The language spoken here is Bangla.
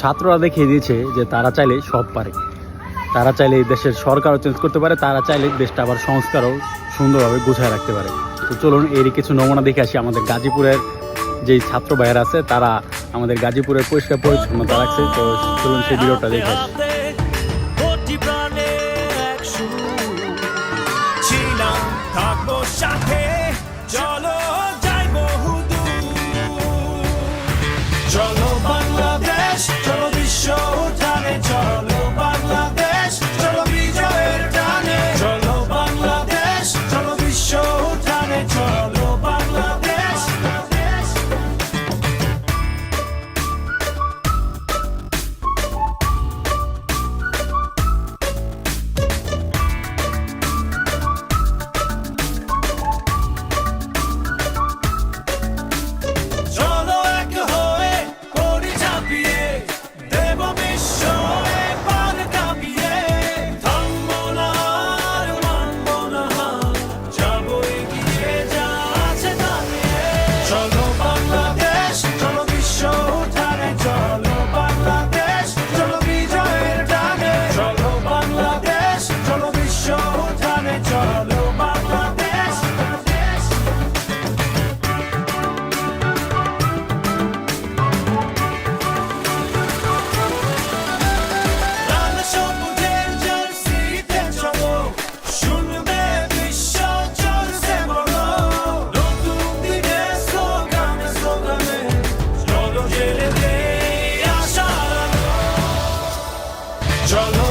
ছাত্ররা দেখিয়ে দিয়েছে যে তারা চাইলে সব পারে। তারা চাইলে এই দেশের সরকারও চেঞ্জ করতে পারে, তারা চাইলে দেশটা আবার সংস্কারও সুন্দরভাবে গুছায় রাখতে পারে। তো চলুন এরই কিছু নমুনা দেখে আসি আমাদের গাজীপুরের যেই ছাত্র ভাইয়েরা আছে, তারা আমাদের গাজীপুরের পরিষ্কার পরিচ্ছন্নতা রাখছে। তো চলুন সেই ভিডিওটা দেখে আসি। Jungle.